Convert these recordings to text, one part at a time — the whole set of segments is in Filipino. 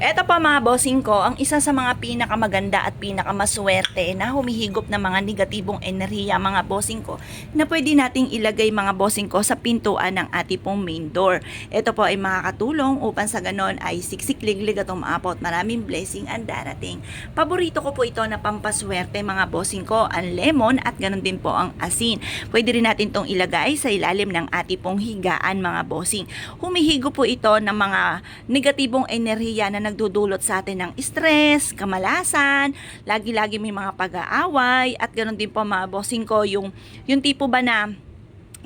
Eto pa mga bossing ko, ang isa sa mga pinakamaganda at pinakamaswerte na humihigop ng mga negatibong enerhiya mga bossing ko na pwede nating ilagay mga bossing ko sa pintuan ng ating pong main door. Ito po ay makakatulong upang sa ganon ay siksik-liglig at umapot. Maraming blessing ang darating. Paborito ko po ito na pampaswerte mga bossing ko, ang lemon at ganon din po ang asin. Pwede rin natin itong ilagay sa ilalim ng ating pong higaan mga bossing. Humihigo po ito ng mga negatibong enerhiya na nagdudulot sa atin ng stress, kamalasan, lagi-lagi may mga pag-aaway, at ganoon din po mga bossing ko, yung, yung tipo ba na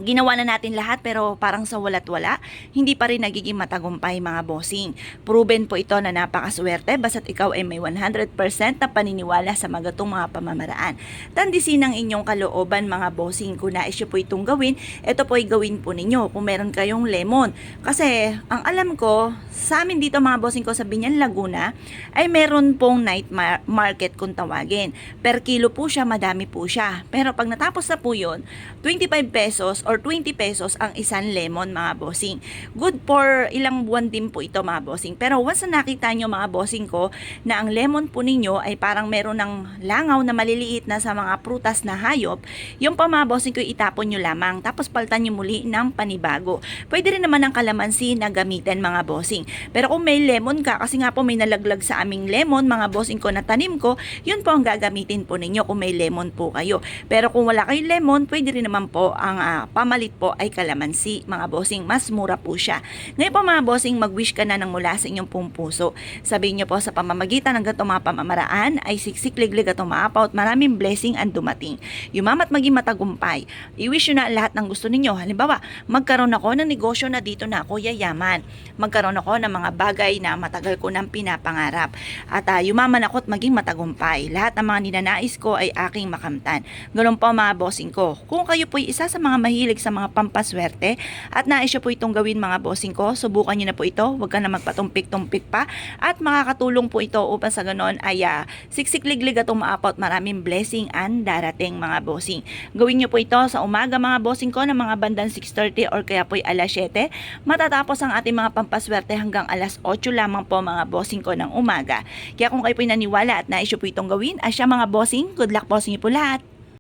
ginawa na natin lahat pero parang sa walat wala, hindi pa rin nagiging matagumpay mga bossing. Proven po ito na napakaswerte basta't ikaw ay may 100% na paniniwala sa magatong mga pamamaraan. Tandisin ang inyong kalooban mga bossing. Kung nais po itong gawin, ito po ay gawin po ninyo kung meron kayong lemon. Kasi ang alam ko, sa amin dito mga bossing ko sa Binyan, Laguna, ay meron pong night mar- market kung tawagin. Per kilo po siya, madami po siya. Pero pag natapos na po yun, 25 pesos or 20 pesos ang isang lemon mga bossing. Good for ilang buwan din po ito mga bossing. Pero once na nakita nyo mga bossing ko na ang lemon po ninyo ay parang meron ng langaw na maliliit na sa mga prutas na hayop, yung pa mga bossing ko itapon nyo lamang tapos paltan nyo muli ng panibago. Pwede rin naman ang kalamansi na gamitin mga bossing. Pero kung may lemon ka, kasi nga po may nalaglag sa aming lemon, mga bossing ko na tanim ko, yun po ang gagamitin po ninyo kung may lemon po kayo. Pero kung wala kayong lemon, pwede rin naman po ang ah, pamalit po ay kalamansi, mga bossing. Mas mura po siya. Ngayon po mga bossing, mag-wish ka na ng mula sa inyong pong puso. Sabihin nyo po sa pamamagitan ng ganitong mga pamamaraan ay siksik-liglig at umaapaw at maraming blessing ang dumating. Yumamat maging matagumpay. I-wish nyo na lahat ng gusto ninyo. Halimbawa, magkaroon ako ng negosyo na dito na ako yayaman. Magkaroon ako ng mga bagay na matagal ko nang pinapangarap. At ah, yumaman ako at maging matagumpay. Lahat ng mga ninanais ko ay aking makamtan. Ganun po mga bossing ko. Kung kayo po isa sa mga mahilig sa mga pampaswerte at nais nyo po itong gawin mga bossing ko, subukan nyo na po ito. Huwag ka na magpatumpik-tumpik pa. At makakatulong po ito upang sa ganon ay ah, siksik-liglig at umaapot maraming blessing ang darating mga bossing. Gawin nyo po ito sa umaga mga bossing ko ng mga bandang 6.30 or kaya po alas 7. Matatapos ang ating mga pampaswerte hanggang alas 8 lamang po mga bossing ko ng umaga. Kaya kung kayo po naniwala at nais nyo po itong gawin, asya mga bossing, good luck po sa inyo po lahat.